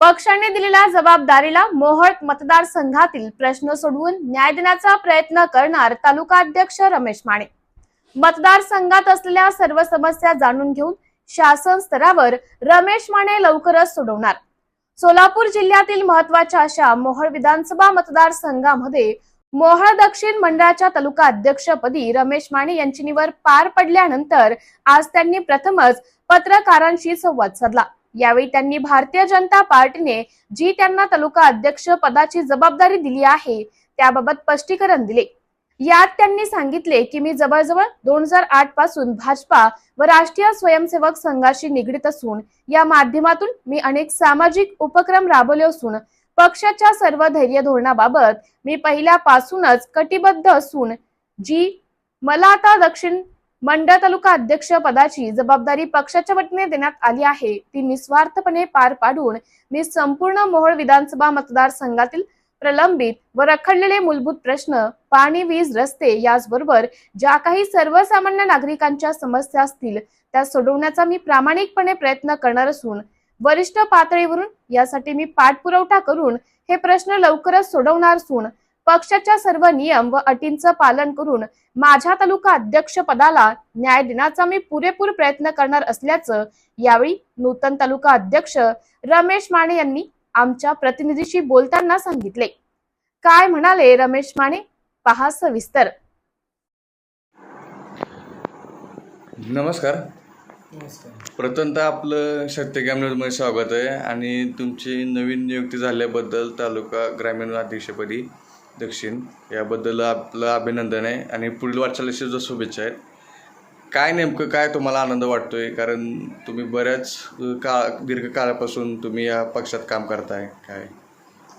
पक्षाने दिलेल्या जबाबदारीला मोहळ मतदारसंघातील प्रश्न सोडवून न्याय देण्याचा प्रयत्न करणार तालुका अध्यक्ष रमेश माने. मतदारसंघात असलेल्या सर्व समस्या जाणून घेऊन शासन स्तरावर रमेश माने लवकरच सोडवणार. सोलापूर जिल्ह्यातील महत्त्वाच्या अशा मोहळ विधानसभा मतदारसंघामध्ये मोहळ दक्षिण मंडळाच्या तालुका अध्यक्षपदी रमेश माने यांची निवड पार पडल्यानंतर आज त्यांनी प्रथमच पत्रकारांशी संवाद साधला. यावेळी त्यांनी भारतीय जनता पार्टीने जी त्यांना तालुका अध्यक्ष पदाची जबाबदारी दिली आहे त्याबाबत स्पष्टीकरण दिले. यात त्यांनी सांगितले की मी जवळजवळ दोन हजार आठपासून भाजपा व राष्ट्रीय स्वयंसेवक संघाशी निगडीत असून या माध्यमातून मी अनेक सामाजिक उपक्रम राबवले असून पक्षाच्या सर्व धैर्य धोरणाबाबत मी पहिल्यापासूनच कटिबद्ध असून जी मला आता दक्षिण मंडळ तालुका अध्यक्ष पदाची जबाबदारी पक्षाच्या वतीने देण्यात आली आहे. ती निस्वार्थपणे पार पाडून मी संपूर्ण मोहोळ विधानसभा मतदारसंघातील प्रलंबित व रखडलेले मूलभूत प्रश्न पाणी वीज रस्ते याचबरोबर ज्या काही सर्वसामान्य नागरिकांच्या समस्या असतील त्या सोडवण्याचा मी प्रामाणिकपणे प्रयत्न करणार असून वरिष्ठ पातळीवरून यासाठी मी पाठपुरवठा करून हे प्रश्न लवकरच सोडवणार असून पक्षाच्या सर्व नियम व अटींचं पालन करून माझ्या तालुका अध्यक्ष पदाला न्याय देण्याचा मी पुरेपूर प्रयत्न करणार असल्याचं यावेळी नूतन तालुका अध्यक्ष रमेश माने यांनी आमच्या प्रतिनिधीशी बोलताना सांगितले. काय म्हणाले रमेश माने? पहा सविस्तर. नमस्कार. नमस्कार. प्रथमतः आपलं सत्यग्राम न्यूजमध्ये स्वागत आहे आणि तुमची नवीन नियुक्ती झाल्याबद्दल तालुका ग्रामीण अध्यक्षपदी दक्षिण याबद्दल आपलं अभिनंदन आहे आणि पुढील वाटचाल सुद्धा शुभेच्छा आहेत. काय नेमकं काय तुम्हाला आनंद वाटतो आहे कारण तुम्ही बऱ्याच का दीर्घकाळापासून तुम्ही या पक्षात काम करताय. काय?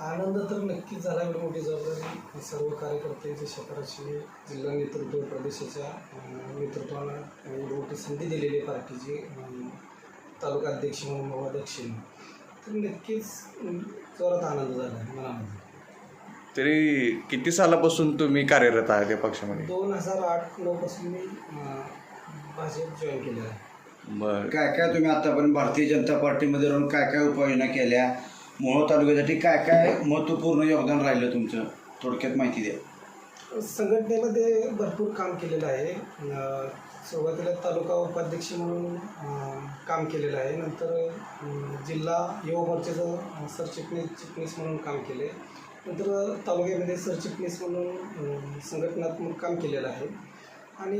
आनंद तर नक्कीच झाला एवढी मोठी जबाबदारी सर्व कार्यकर्ते जे शेतकऱ्याची जिल्हा नेतृत्व प्रदेशाच्या नेतृत्वाला एवढी मोठी संधी दिलेली आहे पार्टीची तालुका अध्यक्ष म्हणून मोहोळ दक्षिण. तर नक्कीच जोरात आनंद झाला मनामध्ये. तरी किती सालापासून तुम्ही कार्यरत आहात या पक्षामध्ये? दोन हजार आठ नऊपासून मी अं, भाजप जॉईन केलं आहे. बरं. काय काय तुम्ही आतापर्यंत भारतीय जनता पार्टीमध्ये राहून काय काय उपाययोजना केल्या? मोहोळ तालुक्यासाठी काय काय महत्त्वपूर्ण योगदान राहिलं तुमचं? थोडक्यात माहिती द्या. संघटनेमध्ये भरपूर काम केलेलं आहे. अं, सुरुवातीला तालुका उपाध्यक्ष म्हणून अं, काम केलेलं आहे. नंतर अं, जिल्हा युवा मोर्चाचं अं, सरचिटणीस चिटणीस म्हणून काम केले नंतर तालुक्यामध्ये सरचिटणीस म्हणून संघटनात्मक काम केलेलं आहे. आणि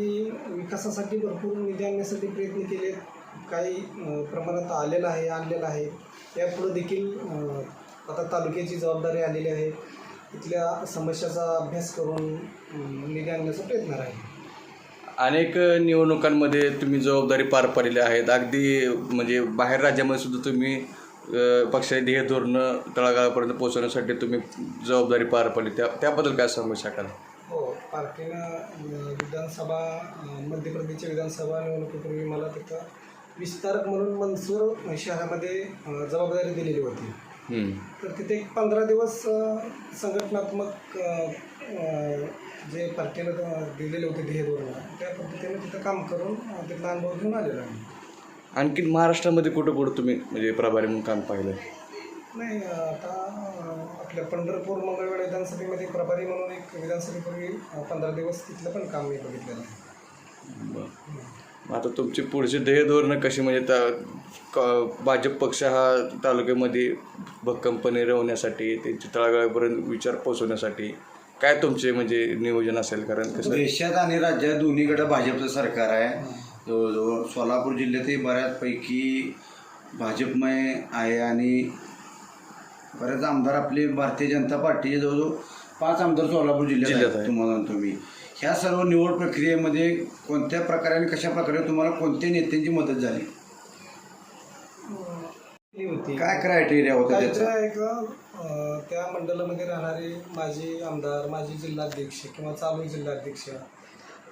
विकासासाठी भरपूर निधी आणण्यासाठी प्रयत्न केले काही प्रमाणात आलेलं आहे आणलेलं आहे. यापुढं देखील आता तालुक्याची जबाबदारी आलेली आहे. तिथल्या समस्याचा अभ्यास करून निधी आणण्याचा प्रयत्न राहील अनेक निवडणुकांमध्ये तुम्ही जबाबदारी पार पाडलेल्या आहेत. अगदी म्हणजे बाहेर राज्यामध्ये सुद्धा तुम्ही पक्षाची ध्येय धोरणं तळागाळापर्यंत पोहोचवण्यासाठी तुम्ही जबाबदारी पार पाडली त्या त्याबद्दल काय सांगू शकाल हो पार्टीनं विधानसभा मध्य प्रदेशच्या विधानसभा निवडणुकीपूर्वी मला तिथं विस्तारक म्हणून मनसूर शहरामध्ये जबाबदारी दिलेली होती. तर तिथे एक पंधरा दिवस संघटनात्मक जे पार्टीनं दिलेले होते ध्येय धोरण त्या पद्धतीने तिथं काम करून तिथला अनुभव घेऊन आलेला आहे आणखीन महाराष्ट्रामध्ये कुठं कुठं तुम्ही म्हणजे प्रभारी म्हणून काम पाहिलं नाही आता आपल्या पंढरपूर मंगळवेढा विधानसभेमध्ये प्रभारी म्हणून एक विधानसभेपूर्वी पंधरा दिवस तिथलं पण काम मी बघितलेलं आहे. बरं. आता तुमची पुढची ध्येय धोरणं कशी? म्हणजे त्या क- भाजप पक्ष हा तालुक्यामध्ये भक्कमपणे राहण्यासाठी त्यांची तळागाळापर्यंत विचार पोचवण्यासाठी काय तुमचे म्हणजे नियोजन असेल? कारण कसं देशात आणि राज्यात दोन्हीकडे भाजपचं सरकार आहे. जवळजवळ सोलापूर जिल्ह्यातही बऱ्याचपैकी भाजपमय आहे आणि बरेच आमदार आपले भारतीय जनता पार्टीचे जवळजवळ पाच आमदार सोलापूर जिल्ह्यात आहेत आहे. तुम्हाला तुम्ही ह्या सर्व निवड प्रक्रियेमध्ये कोणत्या प्रकारे आणि कशा प्रकारे तुम्हाला कोणत्या नेत्यांची मदत झाली? होती काय क्रायटेरिया होता त्या मंडळामध्ये राहणारे माजी आमदार माजी जिल्हाध्यक्ष किंवा चालू जिल्हाध्यक्ष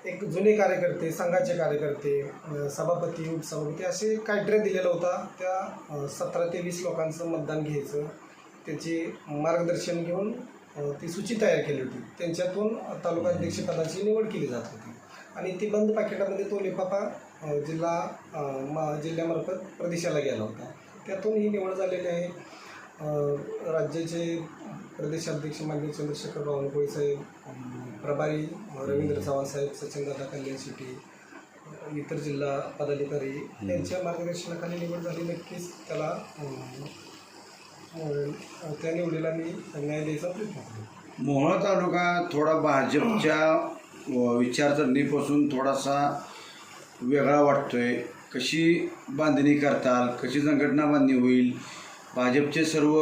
एक जुने कार्यकर्ते संघाचे कार्यकर्ते सभापती उपसभापती असे क्रायटेरिया दिलेला होता. त्या सतरा ते वीस लोकांचं मतदान घ्यायचं. त्याची मार्गदर्शन घेऊन ती सूची तयार केली होती. त्यांच्यातून तालुका अध्यक्षपदाची निवड केली जात होती. आणि ती बंद पाकिटामध्ये तो लिफाफा जिल्हा मा जिल्ह्यामार्फत प्रदेशाला गेला होता. त्यातून ही निवड झालेली आहे. राज्याचे प्रदेशाध्यक्ष माननीय चंद्रशेखर बावनकुळे साहेब प्रभारी रवींद्र चव्हाण साहेब सचिनदादा कल्याण शेट्टी इतर जिल्हा पदाधिकारी यांच्या मार्गदर्शनाखाली निवड झाली नक्कीच. त्याला त्या निवडीला मी न्याय द्यायचा प्रयत्न मोहोळ तालुका थोडा भाजपच्या विचारसरणीपासून थोडासा वेगळा वाटतोय. कशी बांधणी करताल कशी संघटना बांधणी होईल भाजपचे सर्व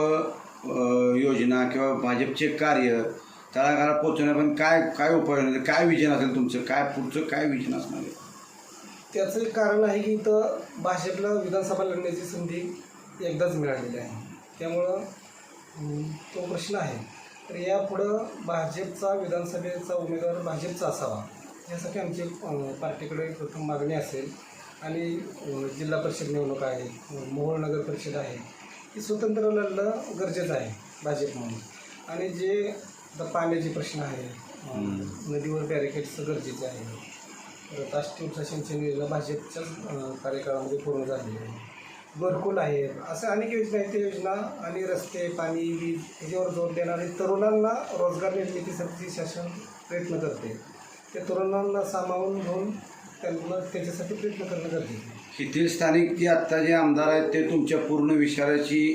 योजना किंवा भाजपचे कार्य तळागाळात पोहोचण्यापर्यंत काय काय उपाय काय विजन असेल तुमचं? काय पुढचं काय विजन असणार आहे? त्याचं एक कारण आहे की इथं भाजपला विधानसभा लढण्याची संधी एकदाच मिळालेली आहे. त्यामुळं तो प्रश्न आहे. तर यापुढं भाजपचा विधानसभेचा उमेदवार भाजपचा असावा यासाठी आमची पार्टीकडे प्रथम मागणी असेल. आणि जिल्हा परिषद निवडणूक आहे मोहोळ नगर परिषद आहे ही स्वतंत्र लढणं गरजेचं आहे भाजप म्हणून. आणि जे आता पाण्याचे प्रश्न आहे नदीवर बॅरिकेड्सचं गरजेचं आहे. परत आष्टीचा सिंचन योजना भाजपच्याच कार्यकाळामध्ये पूर्ण झालेली आहे. घरकुल आहे अशा अनेक योजना आहेत. त्या योजना आणि रस्ते पाणी वीज ह्याच्यावर जोर देणारे तरुणांना रोजगार निर्मितीसाठी शासन प्रयत्न करते. त्या तरुणांना सामावून घेऊन त्यांना त्याच्यासाठी प्रयत्न करणं गरजेचं येथील स्थानिक जे आत्ता जे आमदार आहेत ते तुमच्या पूर्ण विचाराची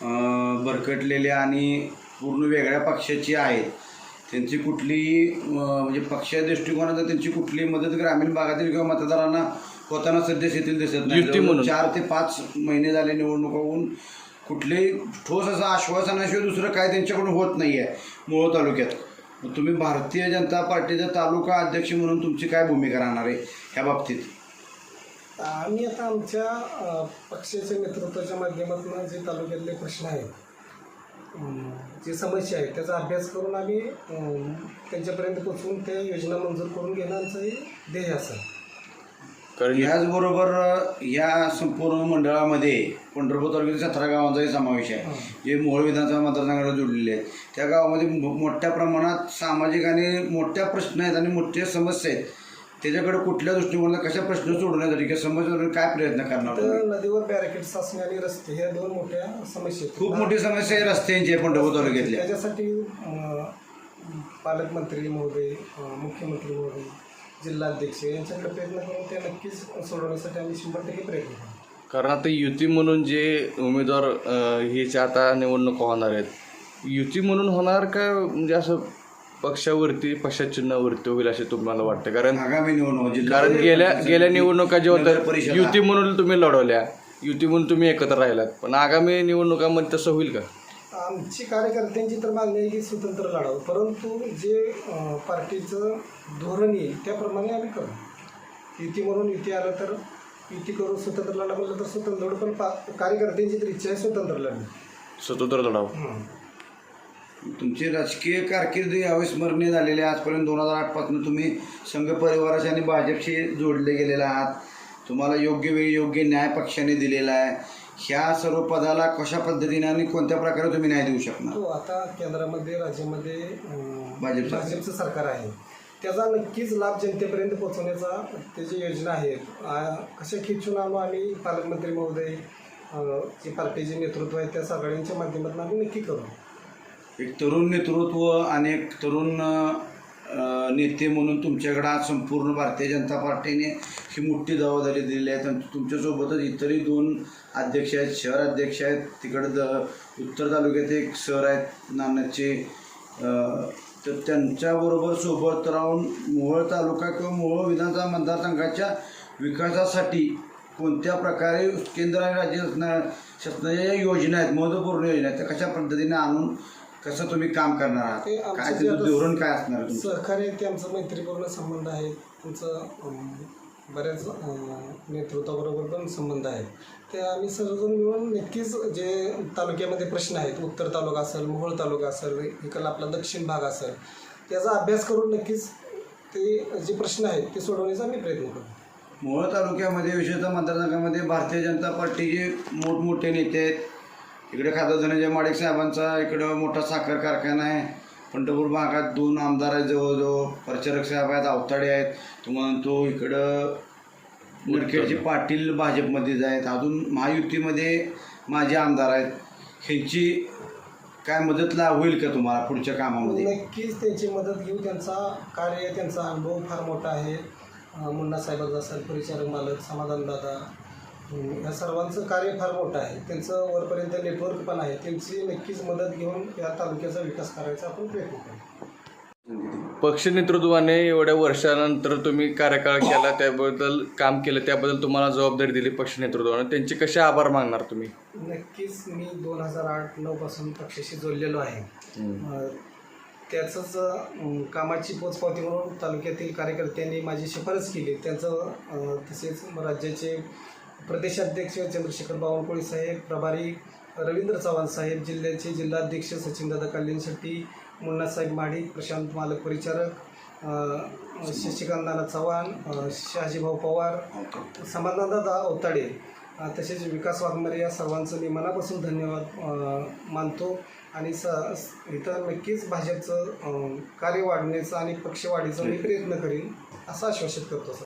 भरकटलेले आणि पूर्ण वेगळ्या पक्षाची आहेत. त्यांची कुठलीही म्हणजे पक्षीय दृष्टिकोनात त्यांची कुठलीही मदत ग्रामीण भागातील किंवा मतदारांना होताना सध्या येथील दिसत नाही. चार ते पाच महिने झाले निवडणुका होऊन कुठलेही ठोस असं आश्वासनाशिवाय दुसरं काय त्यांच्याकडून होत नाही आहे मोहोळ तालुक्यात. मग तुम्ही भारतीय जनता पार्टीचा तालुका अध्यक्ष म्हणून तुमची काय भूमिका राहणार आहे ह्या बाबतीत? आम्ही आता आमच्या पक्षाच्या नेतृत्वाच्या माध्यमातून जे तालुक्यातले प्रश्न आहेत जे समस्या आहेत त्याचा अभ्यास करून आम्ही त्यांच्यापर्यंत पोचवून त्या योजना मंजूर करून घेणं आमचं हे ध्येय असेल कारण याचबरोबर या संपूर्ण मंडळामध्ये पंढरपूर तालुक्यातील सतरा गावांचाही समावेश आहे. जे मोहोळ विधानसभा मतदारसंघाला जोडलेले आहेत. त्या गावामध्ये मो- मोठ्या प्रमाणात सामाजिक आणि मोठ्या प्रश्न आहेत आणि मोठ्या समस्या आहेत. त्याच्याकडे कुठल्या दृष्टिकोनाला कशा प्रश्न सोडवण्यासाठी किंवा समस्या सोडवण्यासाठी काय प्रयत्न करणार तुम्ही? नदीवर बॅरिकेड्स असणे आणि रस्ते ह्या दोन मोठ्या समस्या आहेत. खूप मोठी समस्या आहे रस्त्यांची आहे पंढरपूर तालुक्यातल्या त्याच्यासाठी अ, पालकमंत्री महोदय अ, मुख्यमंत्री महोदय जिल्हाध्यक्ष यांच्याकडे प्रयत्न करून त्या नक्कीच सोडवण्यासाठी आम्ही शंभर टक्के प्रयत्न करू कारण आता युती म्हणून जे उमेदवार अं, हेच्या आता निवडणुका होणार आहेत युती म्हणून होणार का म्हणजे असं पक्षावरती पक्षाचिन्हावरती होईल असे तुम्हाला वाटतं? कारण आगामी निवडणूक जिल्हा कारण गेल्या गेल्या निवडणुका नगर होत्या परिषद. युती म्हणून तुम्ही लढवल्या. युती म्हणून तुम्ही एकत्र राहिलात. पण आगामी निवडणुकामध्ये तसं होईल का? आमची कार्यकर्त्यांची तर मागणी आहे की स्वतंत्र लढावं. परंतु जे अ, पार्टीचं धोरण येईल त्याप्रमाणे आम्ही करू. युती म्हणून युती आलं तर युती करून स्वतंत्र लढा म्हणलं तर स्वतंत्र लढू. पण पा कार्यकर्त्यांची तर इच्छा आहे स्वतंत्र लढणं. स्वतंत्र लढावं. तुमची राजकीय कारकीर्द अविस्मरणीय झालेली आहे. आजपर्यंत दोन हजार आठपासून तुम्ही संघ परिवाराशी आणि भाजपशी जोडले गेलेले आहात. तुम्हाला योग्य वेळी योग्य न्याय पक्षाने दिलेला आहे. ह्या सर्व पदाला कशा पद्धतीने आणि कोणत्या प्रकारे तुम्ही न्याय देऊ शकणार? आता केंद्रामध्ये राज्यामध्ये अं, भाजप सरकार. भाजपचं सरकार आहे. त्याचा नक्कीच लाभ जनतेपर्यंत पोहोचवण्याचा त्याची योजना आहेत. आ, कशा खिचून आणू आम्ही पालकमंत्री महोदय अं, जे पार्टीचे नेतृत्व आहे त्या सगळ्यांच्या माध्यमातून आम्ही नक्की करू. एक तरुण नेतृत्व आणि एक तरुण नेते म्हणून तुमच्याकडे आज संपूर्ण भारतीय जनता पार्टीने ही मोठी जबाबदारी दिलेली आहे. आणि तुमच्यासोबतच इतरही दोन अध्यक्ष आहेत शहर अध्यक्ष आहेत. तिकडं द उत्तर तालुक्यात एक शहर आहेत नानाचे तर त्यांच्याबरोबर सोबत राहून मोहोळ तालुका किंवा मोहोळ विधानसभा मतदारसंघाच्या विकासासाठी कोणत्या प्रकारे केंद्र आणि राज्य शासना शासनाच्या ज्या योजना आहेत महत्त्वपूर्ण योजना आहेत त्या कशा पद्धतीने आणून कसं तुम्ही काम करणार आहात? ते आमचं काय जे त्याचं आता धोरण काय असणार आहे तुमचं? सहकार्य ते आमचा मैत्रीपूर्ण संबंध आहे. तुमचं अं, बऱ्याच अं, नेतृत्वाबरोबर पण संबंध आहे. ते आम्ही सर्वजण मिळून नक्कीच जे तालुक्यामध्ये प्रश्न आहेत उत्तर तालुका असेल मोहोळ तालुका असेल इकडला आपला दक्षिण भाग असेल त्याचा अभ्यास करून नक्कीच ते जे प्रश्न आहेत ते सोडवण्याचा आम्ही प्रयत्न करू. मोहोळ तालुक्यामध्ये विशेषतः मतदारसंघामध्ये भारतीय जनता पार्टीचे मोठमोठे नेते आहेत. इकडे खासदार धनंजय माडिक साहेबांचा इकडं मोठा साखर कारखाना आहे. पंढरपूर भागात दोन आमदार आहेत जवळजवळ प्रचारक साहेब आहेत अवताडे आहेत. तुम्हाला तो इकडं मुरखेडचे पाटील भाजपमध्येच आहेत. अजून महायुतीमध्ये माझे आमदार आहेत. ह्यांची काय मदत ला होईल का तुम्हाला पुढच्या कामामध्ये? नक्कीच त्यांची मदत घेऊ. त्यांचा कार्य त्यांचा अनुभव फार मोठा आहे. मुन्ना साहेबांचा असेल परिचारक मालक समाधान दादा या सर्वांचं कार्य फार मोठं आहे. त्यांचं वरपर्यंत नेटवर्क पण आहे. त्यांची नक्कीच मदत घेऊन या तालुक्याचा विकास करायचा आपण प्रयत्न करू. पक्ष नेतृत्वाने एवढ्या वर्षानंतर तुम्ही कार्यकाळ केला त्याबद्दल काम केलं त्याबद्दल तुम्हाला जबाबदारी दिली पक्ष नेतृत्वाने. त्यांचे कसे आभार मागणार तुम्ही? नक्कीच मी दोन हजार आठ नऊपासून पक्षाशी जोडलेलो आहे. त्याचंच कामाची पोचपावती म्हणून तालुक्यातील कार्यकर्त्यांनी माझी शिफारस केली. त्यांचं तसेच राज्याचे प्रदेशाध्यक्ष चंद्रशेखर बावनकुळे साहेब प्रभारी रवींद्र चव्हाण साहेब जिल्ह्याचे जिल्हाध्यक्ष सचिनदादा कालीन शेट्टी मुन्नासाहेब माडिक प्रशांत मालक परिचारक शशिकांत नाना चव्हाण शहाजीभाऊ पवार समाधानदादा अवताडे तसेच विकास वाघमारे या सर्वांचं मी मनापासून धन्यवाद मानतो. आणि स इथं नक्कीच भाजपचं कार्य वाढण्याचा आणि पक्ष वाढीचा मी प्रयत्न करीन असं आश्वासित करतो सर.